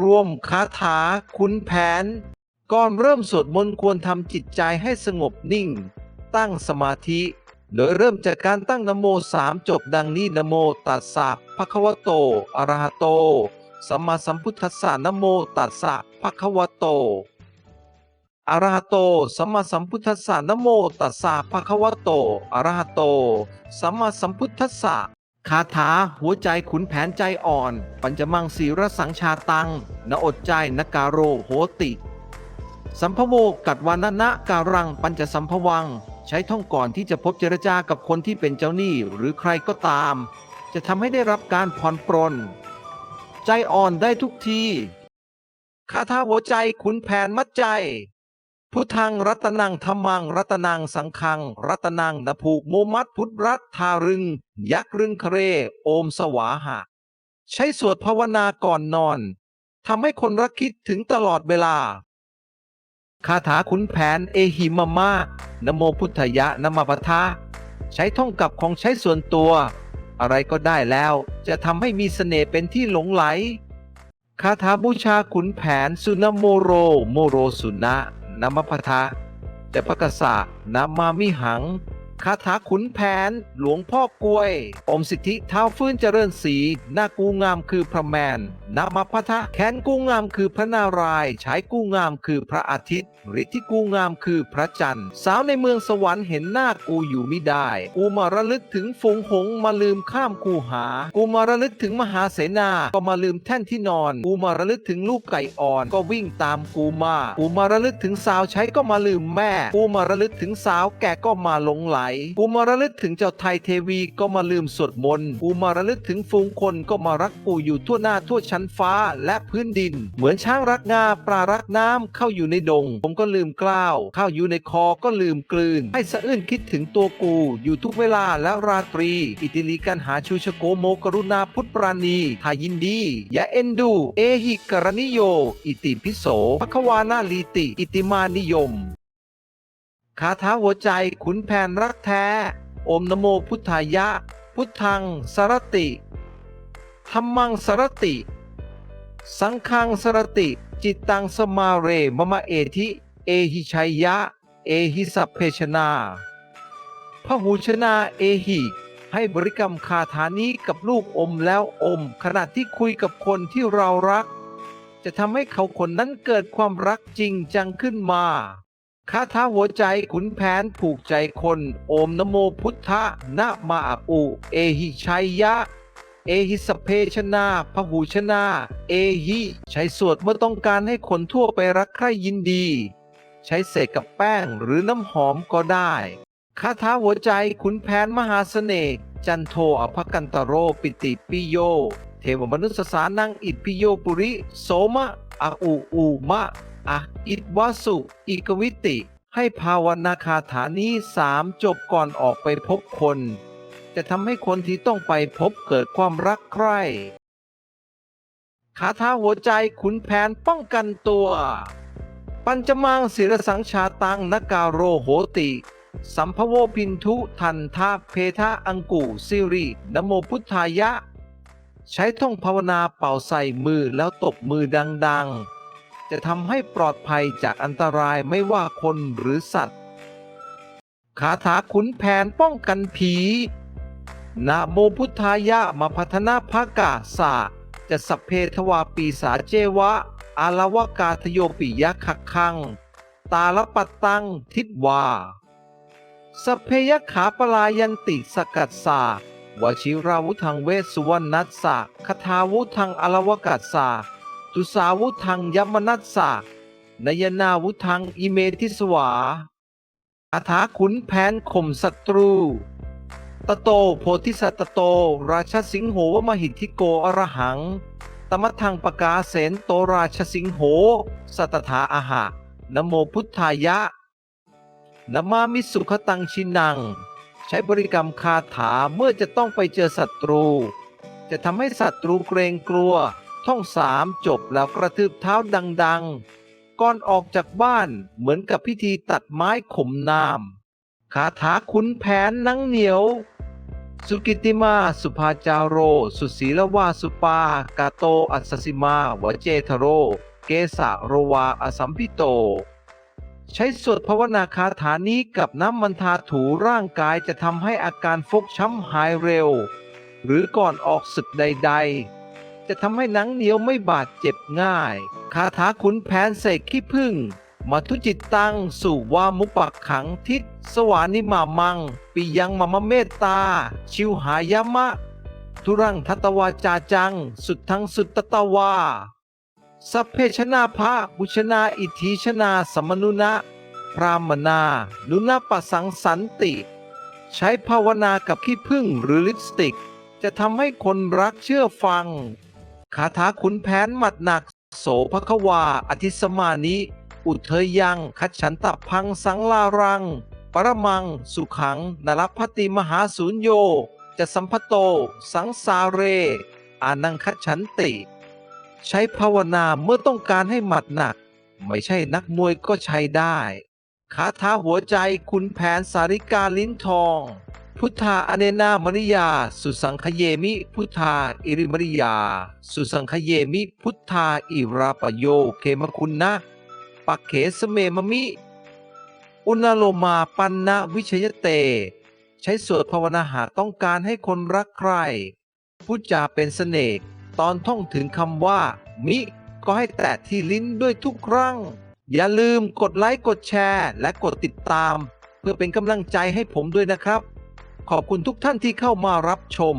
รวมคาถาขุนแผน ก่อนเริ่มสวดมนต์ควรทำจิตใจให้สงบนิ่ง ตั้งสมาธิ โดยเริ่มจากการตั้งนโมสามจบดังนี้นโมตัสสะภะคะวะโตอะระหะโต สัมมาสัมพุทธัสสะนโมตัสสะภะคะวะโตอะระหะโต สัมมาสัมพุทธัสสะนโมตัสสะภะคะวะโตอะระหะโต สัมมาสัมพุทธัสสะ คาถาหัวใจขุนแผนใจอ่อน ปัญจมังสีรสังชาตังนอดใจนการโรโหติ สัมภโวกัดวานะนะการังปัญจสัมภวัง ใช้ท่องก่อนที่จะพบเจรจากับคนที่เป็นเจ้าหนี้หรือใครก็ตาม จะทำให้ได้รับการผ่อนปรน ใจอ่อนได้ทุกทีคาถาหัวใจขุนแผนมัดใจ พุทธังรัตนังธรรมังรัตนังสังฆัง รัตนังนภูกโมมัดพุทธรัตทารึง ยักษ์รึงเคร โอมสวาหะ ใช้สวดภาวนาก่อนนอนทำให้คนรักคิดถึงตลอดเวลา คาถาขุนแผนเอหิมามานโมพุทธยะนมปทะใช้ท่องกับของใช้ส่วนตัว อะไรก็ได้แล้วจะทำให้มีเสน่ห์เป็นที่หลงไหล คาถาบูชาขุนแผนสุนโมโรโมโรสุนะ นามพทะแต่พระกษะนามามิหัง คาถาขุนแผน หลวงพ่อกล้วย อมสิทธิเท้าฟื้นเจริญศรีหน้ากูงามคือพระแมนนามาพทะแขนกูงามคือพระนารายณ์ฉายกูงามคือพระอาทิตย์ฤทธิกูงามคือพระจันทร์ สาวในเมืองสวรรค์เห็นหน้ากูอยู่ไม่ได้ กูมาระลึกถึงฝูงหงมาลืมข้ามกูหา กูมาระลึกถึงมหาเสนา ก็มาลืมแท่นที่นอน กูมาระลึกถึงลูกไก่อ่อน ก็วิ่งตามกูมา กูมาระลึกถึงสาวใช้ก็มาลืมแม่ กูมาระลึกถึงสาวแก่ก็มาหลงไหลกูมาระลึกถึงเจ้าไทยเทวีก็มาลืมสวดมนต์กูมาระลึกถึงฝูงคนก็มารักกูอยู่ทั่วหน้าทั่วชั้นฟ้าและพื้นดิน เหมือนช้างรักงาปลารักน้ำเข้าอยู่ในดง ผมก็ลืมกล้าวข้าวอยู่ในคอก็ลืมกลืน ให้สะอื้นคิดถึงตัวกู อยู่ทุกเวลาและราตรี อิติลีกันหาชูชโกโมกรุณาพุทธปราณีทายินดีอย่าเอ็นดู เอหิกรณิโย อิติพิโสภควานาลีติ อิติมานิยม คาถาหัวใจขุนแผนรักแท้ อมนโมพุทธายะ พุทธังสรติธรรมังสรติ สังฆังสรติ จิตตังสมาเรมมะเอทิเอหิชัยยะ เอหิสัพเพชนาพหูชนาเอหิให้บริกรรมคาถานี้กับลูกอมแล้วอม ขณะที่คุยกับคนที่เรารัก จะทำให้เขาคนนั้นเกิดความรักจริงจังขึ้นมา คาถาหัวใจขุนแผนผูกใจคน โอมนโมพุทธะนะมาอุ เอหิชัยยะ เอหิสเพชนาพหูชนา เอหิใช้สวดเมื่อต้องการให้คนทั่วไปรักใคร่ยินดี ใช้เศษกับแป้งหรือน้ำหอมก็ได้ คาถาหัวใจขุนแผนมหาเสน่ห์จันโทอภกันตโรปิติปิโย เทวมนุษสานังอิปิโยปุริ โสมะอาอูอูมะ อะอิดวาสุอิกวิติ ให้ภาวนาคาถานี้สามจบก่อนออกไปพบคน จะทำให้คนที่ต้องไปพบเกิดความรักใคร่คาถาหัวใจขุนแผนป้องกันตัว ปัญจมังศิรสังชาตังนกาโรโหติ สัมภโวพินทุทันทาเพทะอังกุสิรินโมพุทธายะ ใช้ท่องภาวนาเป่าใส่มือแล้วตบมือดัง ๆ จะทำให้ปลอดภัยจากอันตรายไม่ว่าคนหรือสัตว์ คาถาขุนแผนป้องกันผีนะโมพุทธายะมาพัฒนาภากาสาจะสัพเพทวาปีสาเจวะ อาลวกาทโยปิยะคักคัง ตาลปัตตังทิดวาสัพเพยขาปลายันติสกัดสาวชิราวุธังเวสสุวรรณัสสะคทาวุธังอลวกัสสา ตุสาวุธังยมนัสสะนยนาวุธังอิเมทิสวาอาถาขุนแผนข่มศัตรู ตโตโพธิสัตโต ราชสิงโหวมหิทธิโกอรหัง ตมทังปกาเสนโตราชสิงโห สัตถาอาหะนโมพุทธายะนมามิสุขตังชินัง ใช้บริกรรมคาถาเมื่อจะต้องไปเจอศัตรู จะทำให้ศัตรูเกรงกลัว ท่องสามจบแล้วกระทืบเท้าดังๆ ก่อนออกจากบ้านเหมือนกับพิธีตัดไม้ข่มน้ำคาถาขุนแผนนังเหนียว สุกิติมาสุภาจาโร สุศีลวาสุปา กาโตอัสสสิมาวเจทโร เกสะโรวาอสัมพิโต ใช้สวดภาวนาคาถานี้กับน้ำมันทาถูร่างกายจะทำให้อาการฟกช้ำหายเร็ว หรือก่อนออกศึกใด ๆ จะทำให้หนังเหนียวไม่บาดเจ็บง่าย คาถาขุนแผนเสกขี้พึ่งมาทุจิตตังสู่วามุปักขังทิศสวานิมามัง ปิยังมะมะเมตตา ชิวหายามะ ทุรังทัตวาจาจัง สุดทั้งสุดตตวาสัพเพชนาภาบุชนาอิทธิชนาสมนุนะ พรามนานุนปสังสันติ ใช้ภาวนากับขี้ผึ้งหรือลิปสติก จะทำให้คนรักเชื่อฟัง คาถาขุนแผนหมัดหนัก โสภควา อธิสมานิ อุเทยยัง คัจฉันตพังสังลารัง ปรมัง สุขัง นรพติมหาสูญโย จะสัมพโต สังสาเร อานังคัจฉันติ ใช้ภาวนาเมื่อต้องการให้หมัดหนัก ไม่ใช่นักมวยก็ใช้ได้คาถาหัวใจคุณแผนสาริกาลิ้นทอง พุทธาอเนนามริยา สุสังคเยมิ พุทธาอิริมริยา สุสังคเยมิ พุทธาอิราปโยเคมคุณนะปักเขสเมมมิ อุณโลมาปันนะวิชยเต ใช้สวดภาวนาหาต้องการให้คนรักใครพูดจาเป็นเสน่ห์ตอนท่องถึงคำว่า มิ ก็ให้แตะที่ลิ้นด้วยทุกครั้ง อย่าลืมกดไลค์กดแชร์ และกดติดตาม เพื่อเป็นกำลังใจให้ผมด้วยนะครับ ขอบคุณทุกท่านที่เข้ามารับชม